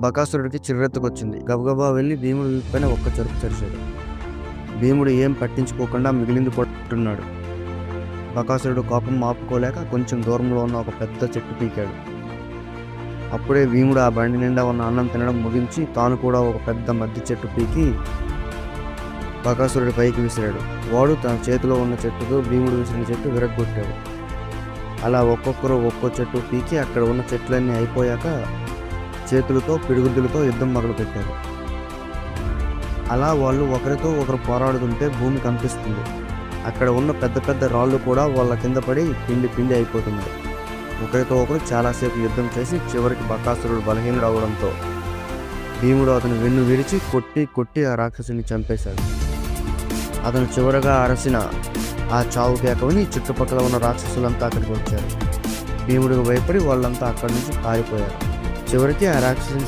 బకాసురుడికి చిర్రెత్తుకొచ్చింది. గబగబా వెళ్ళి భీముడు పైన ఒక్క చెరుపు చరిచాడు. భీముడు ఏం పట్టించుకోకుండా మిగిలింది కొట్టున్నాడు. బకాసురుడు కోపం ఆపుకోలేక కొంచెం దూరంలో ఉన్న ఒక పెద్ద చెట్టు పీకాడు. అప్పుడే భీముడు ఆ బండి నిండా ఉన్న అన్నం తినడం ముగించి తాను కూడా ఒక పెద్ద మద్ది చెట్టు పీకి బకాసురుడి పైకి విసిరాడు. వాడు తన చేతిలో ఉన్న చెట్టుతో భీముడు విసిరిన చెట్టు విరగ్గొట్టాడు. అలా ఒక్కొక్కరు ఒక్కో చెట్టు పీకి అక్కడ ఉన్న చెట్లన్నీ అయిపోయాక చేతులతో పిడుగుద్దులతో యుద్ధం మొదలుపెట్టారు. అలా వాళ్ళు ఒకరితో ఒకరు పోరాడుతుంటే భూమి కనిపిస్తుంది అక్కడ ఉన్న పెద్ద పెద్ద రాళ్ళు కూడా వాళ్ళ కింద పడి పిండి పిండి అయిపోతున్నాయి ఒకరితో ఒకరు చాలాసేపు యుద్ధం చేసి చివరికి బకాసురుడు బలహీనుడు అవడంతో భీముడు అతను వెన్ను విరిచి కొట్టి కొట్టి ఆ రాక్షసుని చంపేశాడు. అతను చివరగా అరసిన ఆ చావు కేకవని చుట్టుపక్కల ఉన్న రాక్షసులంతా అక్కడికి వచ్చారు. భీముడికి భయపడి వాళ్ళంతా అక్కడి నుంచి పారిపోయారు. చివరికి ఆ రాక్షసుని